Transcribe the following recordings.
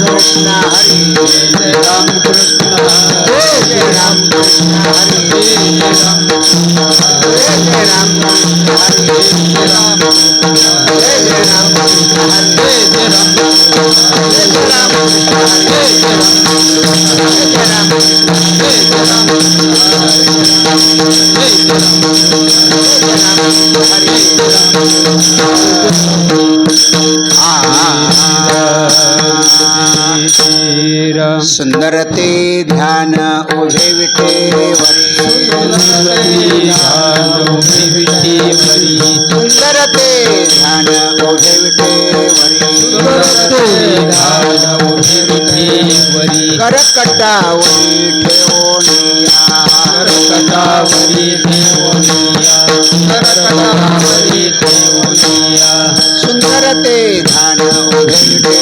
Krishna Hare Ram Krishna Hare Ram Krishna Hare Ram Krishna Hare Ram Krishna Hare Ram Krishna Ram Krishna शिर सुंदर ते ध्यान उभे विठेवरी सुंदर ते ध्यान उभे विठेवरी करकटावरी ठेवोनिया सुंदर ते ध्यान उभे विठे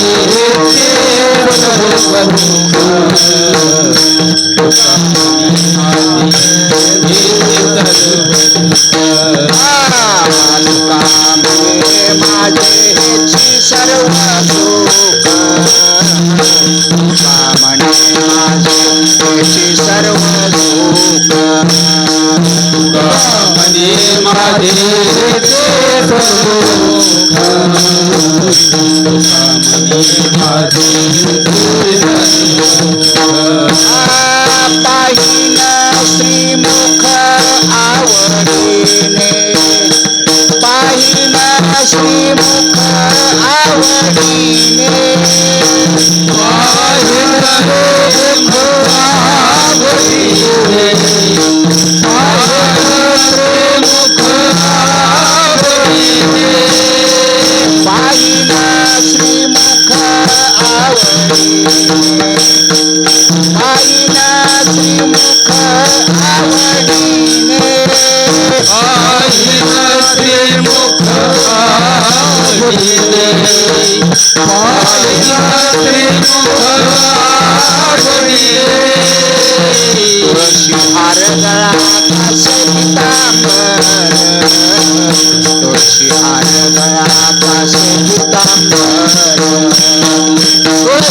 तुका म्हणे माझे हेची सर्व सुख तुका म्हणे माझे हेची सर्व सुख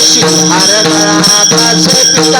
Shit, I don't know how to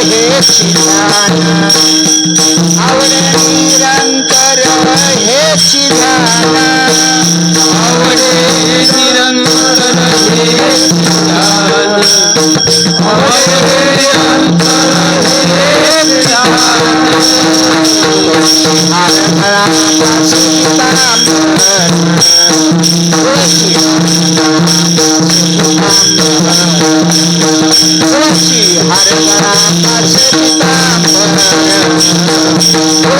हेची ध्यान Thank you.